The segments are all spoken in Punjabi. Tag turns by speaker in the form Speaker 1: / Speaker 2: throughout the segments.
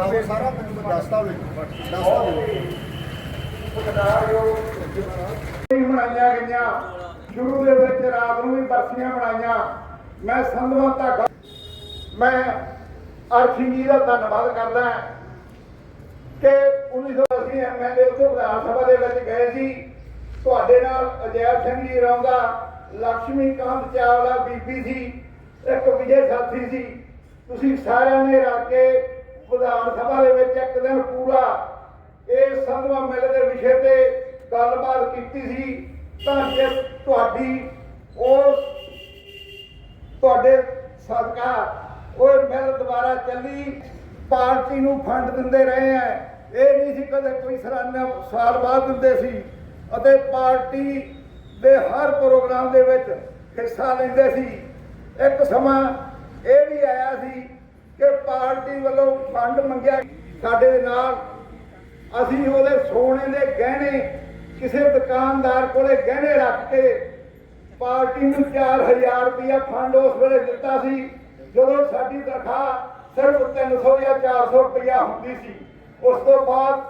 Speaker 1: ਆਵੇ ਸਾਰਾ ਮੈਨੂੰ ਦੱਸਦਾ ਹੋਵੇ ਦੱਸਦਾ ਹੋਵੇ
Speaker 2: ਵੀ। ਗਈਆਂ। ਸ਼ੁਰੂ ਦੇ ਵਿੱਚ ਰਾਤ ਨੂੰ ਵੀ ਬਰਸੀਆਂ ਬਣਾਈਆਂ ਮੈਂ ਸੰਧਵਾਂ ਤੱਕ ਮੈਂ ਅਰਸ਼ੀ ਦਾ ਧੰਨਵਾਦ ਕਰਦਾ ਕਿ 1980 ਐਮਐਲਏ ਉੱਥੇ ਵਿਧਾਨ ਸਭਾ ਦੇ ਵਿੱਚ ਗਏ ਸੀ। ਤੁਹਾਡੇ ਨਾਲ ਅਜੈਬ ਸਿੰਘ ਜੀ ਰੌਂਦਾ ਲక్ష్ਮੀ ਕਾਂਤ ਚਾਵਲਾ ਬੀਬੀ ਸੀ, ਇੱਕ ਵਿਜੇ ਸਾਥੀ ਸੀ। ਤੁਸੀਂ ਸਾਰਿਆਂ ਨੇ ਰਲ ਕੇ ਵਿਧਾਨ ਸਭਾ ਦੇ ਵਿੱਚ ਇੱਕ ਦਿਨ ਪੂਰਾ ਇਹ ਸੰਧਵਾ ਮੇਲੇ ਦੇ ਵਿਸ਼ੇ ਤੇ ਗੱਲਬਾਤ ਕੀਤੀ ਸੀ, ਤਾਂ ਜੇ ਤੁਹਾਡੀ ਉਸ ਤੁਹਾਡੇ ਸਦਕਾ ਉਹ ਮਿਲ ਦੁਬਾਰਾ ਚੱਲੀ, ਪਾਰਟੀ ਨੂੰ ਫੰਡ ਦਿੰਦੇ ਰਹੇ ਆ ਇਹ ਨਹੀਂ ਸੀ ਕਦੇ ਕੋਈ ਸਰਾਨਾ ਸਾਲ ਬਾਅਦ ਦਿੰਦੇ ਸੀ ਅਤੇ ਪਾਰਟੀ ਦੇ ਹਰ ਪ੍ਰੋਗਰਾਮ ਦੇ ਵਿੱਚ ਹਿੱਸਾ ਲੈਂਦੇ ਸੀ। ਇੱਕ ਸਮਾਂ ਇਹ ਵੀ ਆਇਆ ਸੀ ਕਿ ਪਾਰਟੀ ਵੱਲੋਂ ਫੰਡ ਮੰਗਿਆ ਸਾਡੇ ਨਾਲ। ਅਸੀਂ ਉਹਦੇ ਸੋਨੇ ਦੇ ਗਹਿਣੇ ਕਿਸੇ ਦੁਕਾਨਦਾਰ ਕੋਲੇ ਗਹਿਣੇ ਰੱਖ ਕੇ ਪਾਰਟੀ ਨੂੰ 4000 ਰੁਪਇਆ ਫੰਡ ਉਸ ਵੇਲੇ ਦਿੱਤਾ ਸੀ, ਜਦੋਂ ਸਾਡੀ ਤਨਖਾਹ ਸਿਰਫ 300 ਜਾਂ 400 ਰੁਪਇਆ ਹੁੰਦੀ ਸੀ। ਉਸ ਤੋਂ ਬਾਅਦ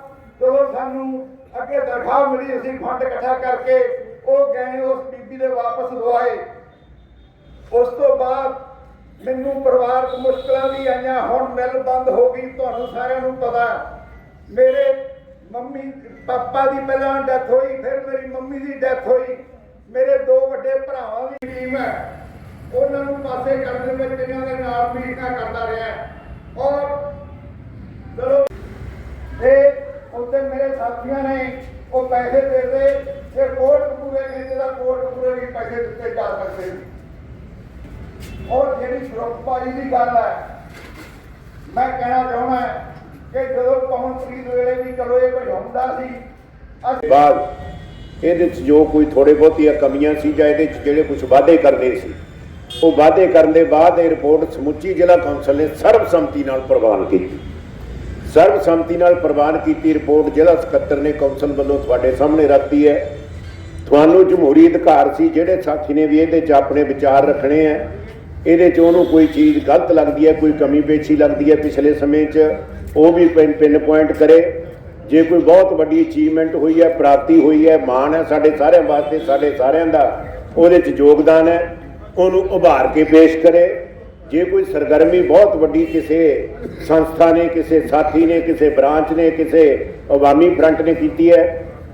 Speaker 2: ਜਦੋਂ ਸਾਨੂੰ ਅੱਗੇ ਤਨਖਾਹ ਮਿਲੀ, ਅਸੀਂ ਫੰਡ ਇਕੱਠਾ ਕਰਕੇ ਉਹ ਗਹਿਣੇ ਉਸ ਬੀਬੀ ਦੇ ਵਾਪਸ ਦਵਾਏ। ਉਸ ਤੋਂ ਬਾਅਦ ਮੈਨੂੰ ਪਰਿਵਾਰਕ ਮੁਸ਼ਕਲਾਂ ਵੀ ਆਈਆਂ, ਹੁਣ ਮਿਲ ਬੰਦ ਹੋ ਗਈ, ਤੁਹਾਨੂੰ ਸਾਰਿਆਂ ਨੂੰ ਪਤਾ। ਮੇਰੇ ਮੰਮੀ, ਪਾਪਾ ਦੀ ਪਹਿਲਾਂ ਡੈਥ ਹੋਈ, ਫਿਰ ਮੇਰੀ ਮੰਮੀ ਦੀ ਡੈਥ ਹੋਈ। ਮੇਰੇ ਦੋ ਵੱਡੇ ਭਰਾਵਾਂ ਦੀ ਟੀਮ ਹੈ। ਉਹਨਾਂ ਨੂੰ ਪਾਸੇ ਕਰਨ ਦੇ ਵਿੱਚ ਇਹਨਾਂ ਦੇ ਨਾਲ ਮੀਟਿੰਗਾਂ ਕਰਦਾ ਰਿਹਾ ਔਰ ਚਲੋ ਇਹ ਉੱਤੇ ਮੇਰੇ ਸਾਥੀਆਂ ਨੇ ਉਹ ਪੈਸੇ ਦੇ ਦੇ ਤੇ ਕੋਟ ਪੂਰੇ ਕਹਿੰਦੇ ਦਾ ਕੋਟ ਪੂਰੇ ਵੀ ਪੈਸੇ ਦਿੱਤੇ ਜਾ ਸਕਦੇ ਨੇ। ਔਰ ਜਿਹੜੀ ਸੁਰੱਖਿਆਈ ਦੀ ਗੱਲ ਹੈ, ਮੈਂ ਕਹਿਣਾ ਚਾਹੁੰਦਾ ਕਿ ਜਦੋਂ ਪਵਨ ਵੇਲੇ ਵੀ ਚਲੋ ਇਹ ਕੁਝ ਹੁੰਦਾ ਸੀ
Speaker 3: ਬਾਅਦ ਇਹਦੇ ਚ ਜੋ ਕੋਈ ਥੋੜੇ ਬਹੁਤੀਆਂ ਕਮੀਆਂ ਸੀ ਜਾਂ ਇਹਦੇ ਚ ਜਿਹੜੇ ਕੁਝ ਵਾਅਦੇ ਕਰਨੇ ਸੀ, ਉਹ ਵਾਅਦੇ ਕਰਨ ਦੇ ਬਾਅਦ ਇਹ ਰਿਪੋਰਟ ਸਮੁੱਚੀ ਜ਼ਿਲ੍ਹਾ ਕੌਂਸਲ ਨੇ ਸਰਬਸੰਮਤੀ ਨਾਲ ਪ੍ਰਵਾਨ ਕੀਤੀ। ਸਰਬਸੰਮਤੀ ਨਾਲ ਪ੍ਰਵਾਨ ਕੀਤੀ ਰਿਪੋਰਟ ਜ਼ਿਲ੍ਹਾ ਸਕੱਤਰ ਨੇ ਕੌਂਸਲ ਵੱਲੋਂ ਤੁਹਾਡੇ ਸਾਹਮਣੇ ਰੱਖਤੀ ਹੈ। ਤੁਹਾਨੂੰ ਜਮਹੂਰੀ ਅਧਿਕਾਰ ਸੀ, ਜਿਹੜੇ ਸਾਥੀ ਨੇ ਵੀ ਇਹਦੇ 'ਚ ਆਪਣੇ ਵਿਚਾਰ ਰੱਖਣੇ ਆ ਇਹਦੇ 'ਚ ਉਹਨੂੰ ਕੋਈ ਚੀਜ਼ ਗਲਤ ਲੱਗਦੀ ਹੈ, ਕੋਈ ਕਮੀ ਪੇਸ਼ੀ ਲੱਗਦੀ ਹੈ ਪਿਛਲੇ ਸਮੇਂ 'ਚ, ਉਹ ਵੀ ਪਿੰਨ ਪਿੰਨ ਪੁਆਇੰਟ ਕਰੇ। ਜੇ ਕੋਈ ਬਹੁਤ ਵੱਡੀ ਅਚੀਵਮੈਂਟ ਹੋਈ ਹੈ, ਪ੍ਰਾਪਤੀ ਹੋਈ ਹੈ, ਮਾਣ ਹੈ ਸਾਡੇ ਸਾਰਿਆਂ ਵਾਸਤੇ, ਸਾਡੇ ਸਾਰਿਆਂ ਦਾ, ਉਹਦੇ 'ਚ ਯੋਗਦਾਨ ਹੈ, ਉਹਨੂੰ ਉਭਾਰ ਕੇ ਪੇਸ਼ ਕਰੇ। ਜੇ ਕੋਈ ਸਰਗਰਮੀ ਬਹੁਤ ਵੱਡੀ ਕਿਸੇ ਸੰਸਥਾ ਨੇ, ਕਿਸੇ ਸਾਥੀ ਨੇ, ਕਿਸੇ ਬ੍ਰਾਂਚ ਨੇ, ਕਿਸੇ ਆਵਾਮੀ ਫਰੰਟ ਨੇ ਕੀਤੀ ਹੈ,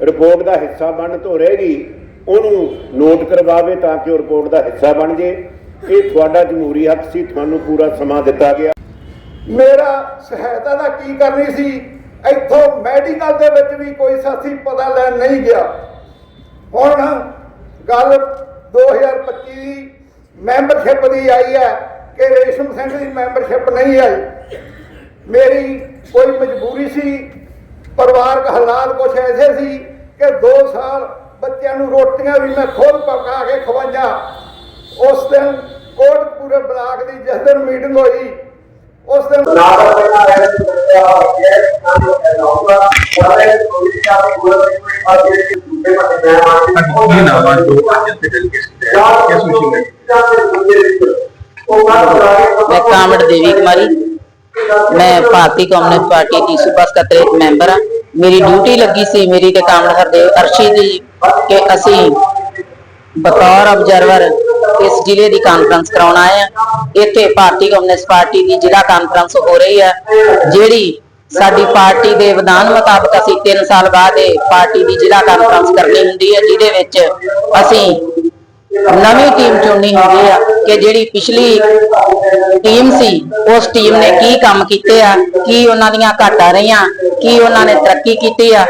Speaker 3: ਰਿਪੋਰਟ ਦਾ ਹਿੱਸਾ ਬਣ ਤੋਂ ਰਹੇਗੀ ਉਹਨੂੰ ਨੋਟ ਕਰਵਾਵੇ ਤਾਂ ਕਿ ਉਹ ਰਿਪੋਰਟ ਦਾ ਹਿੱਸਾ ਬਣ ਜੇ। ਇਹ ਤੁਹਾਡਾ ਜਮਹੂਰੀ ਹੱਕ ਸੀ, ਤੁਹਾਨੂੰ ਪੂਰਾ ਸਮਾਂ ਦਿੱਤਾ ਗਿਆ।
Speaker 2: ਮੇਰਾ ਸਹਾਇਤਾ ਦਾ ਕੀ ਕਰਨੀ ਸੀ? ਇੱਥੋਂ ਮੈਡੀਕਲ ਦੇ ਵਿੱਚ ਵੀ ਕੋਈ ਸਾਥੀ ਪਤਾ ਲੈਣ ਨਹੀਂ ਗਿਆ। ਹੁਣ ਗੱਲ 2025 ਦੀ ਮੈਂਬਰਸ਼ਿਪ ਦੀ ਆਈ ਹੈ ਕਿ ਰੇਸ਼ਮ ਸਿੰਘ ਦੀ ਮੈਂਬਰਸ਼ਿਪ ਨਹੀਂ ਆਈ। ਮੇਰੀ ਕੋਈ ਮਜਬੂਰੀ ਸੀ, ਪਰਿਵਾਰਕ ਹਾਲਾਤ ਕੁਛ ਐਸੇ ਸੀ ਕਿ 2 ਸਾਲ ਬੱਚਿਆਂ ਨੂੰ ਰੋਟੀਆਂ ਵੀ ਮੈਂ ਖੁਦ ਪਕਾ ਕੇ ਖਵਾਈਆਂ ਉਸ ਦਿਨ ਕੋਟਪੂਰੇ ਬਲਾਕ ਦੀ ਜਿਸ ਦਿਨ ਮੀਟਿੰਗ ਹੋਈ ਉਸ ਦਿਨ
Speaker 4: ਕੀ ਨਾਮ ਹੈ ਜੋ ਅੱਜ ਇੱਥੇ ਡੈਲੀਗੇਸ਼ਨ ਹੈ ਕਿਸ ਵਿਸ਼ੇ ਵਿੱਚ
Speaker 5: मैं कामड़ देवी कुमारी मैं ਭਾਰਤੀ ਕਮਿਊਨਿਸਟ ਪਾਰਟੀ ਦੀ ਸੂਬਾ ਸਕੱਤਰ ਇੱਕ ਮੈਂਬਰ ਹਾਂ ਮੇਰੀ ਡਿਊਟੀ ਲੱਗੀ ਸੀ ਮੇਰੀ ਤੇ ਕਾਮੜ ਹਰਦੇਵ ਅਰਸ਼ੀ ਦੀ ਕਿ ਅਸੀਂ ਬਤੌਰ ਆਬਜ਼ਰਵਰ ਇਸ ਜ਼ਿਲ੍ਹੇ ਦੀ ਕਾਨਫਰੰਸ ਕਰਾਉਣ ਆਏ ਆ ਇੱਥੇ ਭਾਰਤੀ ਕਮਿਊਨਿਸਟ ਪਾਰਟੀ ਦੀ ਜ਼ਿਲ੍ਹਾ ਕਾਨਫਰੰਸ ਹੋ ਰਹੀ ਹੈ, ਜਿਹੜੀ ਸਾਡੀ ਪਾਰਟੀ ਦੇ ਵਿਧਾਨ ਮੁਤਾਬਕ ਅਸੀਂ 3 ਸਾਲ ਬਾਅਦ ਇਹ ਪਾਰਟੀ ਦੀ ਜ਼ਿਲ੍ਹਾ ਕਾਨਫਰੰਸ ਕਰਨੀ ਹੁੰਦੀ ਹੈ, ਜਿਹਦੇ ਵਿੱਚ ਅਸੀਂ ਨਵੀਂ ਟੀਮ ਚੁਣਨੀ ਹੁੰਦੀ ਆ ਕਿ ਜਿਹੜੀ ਪਿਛਲੀ ਟੀਮ ਸੀ, ਉਸ ਟੀਮ ਨੇ ਕੀ ਕੰਮ ਕੀਤੇ ਆ, ਕੀ ਉਹਨਾਂ ਦੀਆਂ ਘਾਟਾਂ ਰਹੀਆਂ, ਕੀ ਉਹਨਾਂ ਨੇ ਤਰੱਕੀ ਕੀਤੀ ਆ,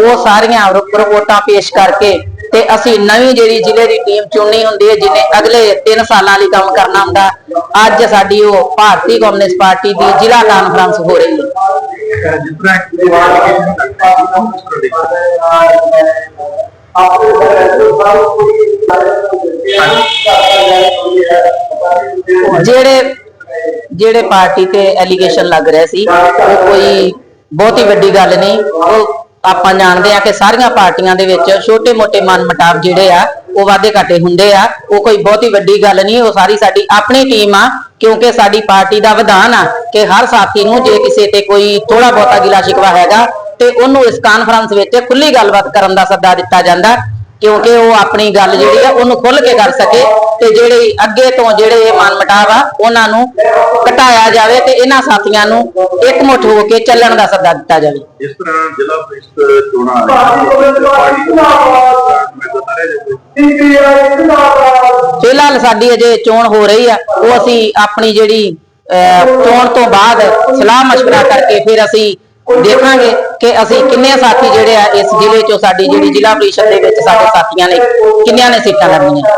Speaker 5: ਉਹ ਸਾਰੀਆਂ ਰਿ- ਰਿਪੋਰਟਾਂ ਪੇਸ਼ ਕਰਕੇ ਤੇ ਅਸੀਂ ਨਵੀਂ ਜਿਹੜੀ ਜ਼ਿਲ੍ਹੇ ਦੀ ਟੀਮ ਚੁਣਨੀ ਹੁੰਦੀ ਹੈ, ਜਿਹਨੇ ਅਗਲੇ 3 ਸਾਲਾਂ ਲਈ ਕੰਮ ਕਰਨਾ ਹੁੰਦਾ, ਅੱਜ ਸਾਡੀ ਉਹ ਭਾਰਤੀ ਕਮਿਊਨਿਸਟ ਪਾਰਟੀ ਦੀ ਜ਼ਿਲ੍ਹਾ ਕਾਨਫਰੰਸ ਹੋ ਰਹੀ ਹੈ। ਜਿਹੜੇ ਜਿਹੜੇ ਪਾਰਟੀ ਤੇ ਐਲੀਗੇਸ਼ਨ ਲੱਗ ਰਿਹਾ ਸੀ, ਉਹ ਕੋਈ ਬਹੁਤੀ ਵੱਡੀ ਗੱਲ ਨਹੀਂ, ਉਹ ਆਪਾਂ ਜਾਣਦੇ ਆ ਕਿ ਸਾਰੀਆਂ ਪਾਰਟੀਆਂ ਦੇ ਵਿੱਚ ਛੋਟੇ-ਮੋਟੇ ਮਨਮਟਾਵ ਜਿਹੜੇ ਆ, ਉਹ ਵਾਧੇ ਘਾਟੇ ਹੁੰਦੇ ਆ। ਉਹ ਕੋਈ ਬਹੁਤੀ ਵੱਡੀ ਗੱਲ ਨਹੀਂ, ਉਹ ਸਾਰੀ ਸਾਡੀ ਆਪਣੀ ਟੀਮ ਆ, ਕਿਉਂਕਿ ਸਾਡੀ ਪਾਰਟੀ ਦਾ ਵਿਧਾਨ ਆ ਕਿ ਹਰ ਸਾਥੀ ਨੂੰ ਜੇ ਕਿਸੇ ਤੇ ਕੋਈ ਥੋੜਾ ਬਹੁਤਾ ਗਿਲਾ ਸ਼ਿਕਵਾ ਹੈਗਾ, ਤੇ ਉਹਨੂੰ ਇਸ ਕਾਨਫਰੰਸ ਵਿੱਚ ਖੁੱਲੀ ਗੱਲਬਾਤ ਕਰਨ ਦਾ ਸੱਦਾ ਦਿੱਤਾ ਜਾਂਦਾ। ਕਿਉਂਕਿ ਉਹ ਆਪਣੀ ਗੱਲ ਜਿਹੜੀ ਆ ਉਹਨੂੰ ਖੁੱਲ ਕੇ ਕਰ ਸਕੇ ਤੇ ਜਿਹੜੇ ਅੱਗੇ ਤੋਂ ਜਿਹੜੇ ਇਹ ਮਨਮਟਾਵ ਆ ਉਹਨਾਂ ਨੂੰ ਘਟਾਇਆ ਜਾਵੇ ਤੇ ਇਹਨਾਂ ਸਾਥੀਆਂ ਨੂੰ ਇਕਮੁੱਠ ਹੋ ਕੇ ਚੱਲਣ ਦਾ ਸੱਦਾ ਦਿੱਤਾ ਜਾਵੇ।
Speaker 4: ਤਰ੍ਹਾਂ ਜ਼ਿਲ੍ਹਾ ਪ੍ਰੀਸ਼ਦ ਚੋਣਾਂ ਆ
Speaker 5: ਫਿਲਹਾਲ ਸਾਡੀ ਅਜੇ ਚੋਣ ਹੋ ਰਹੀ ਆ ਉਹ ਅਸੀਂ ਆਪਣੀ ਜਿਹੜੀ ਅਹ, ਚੋਣ ਤੋਂ ਬਾਅਦ ਸਲਾਹ ਮਸ਼ਵਰਾ ਕਰਕੇ ਫਿਰ ਅਸੀਂ ਦੇਖਾਂਗੇ ਕਿ ਅਸੀਂ ਕਿੰਨੇ ਸਾਥੀ ਜਿਹੜੇ ਆ ਇਸ ਜ਼ਿਲ੍ਹੇ ਚੋਂ ਸਾਡੀ ਜਿਹੜੀ ਜ਼ਿਲ੍ਹਾ ਪ੍ਰੀਸ਼ਦ ਦੇ ਵਿੱਚ ਸਾਡੇ ਸਾਥੀਆਂ ਨੇ ਕਿੰਨਿਆਂ ਨੇ ਸੀਟਾਂ ਲੜਨੀਆਂ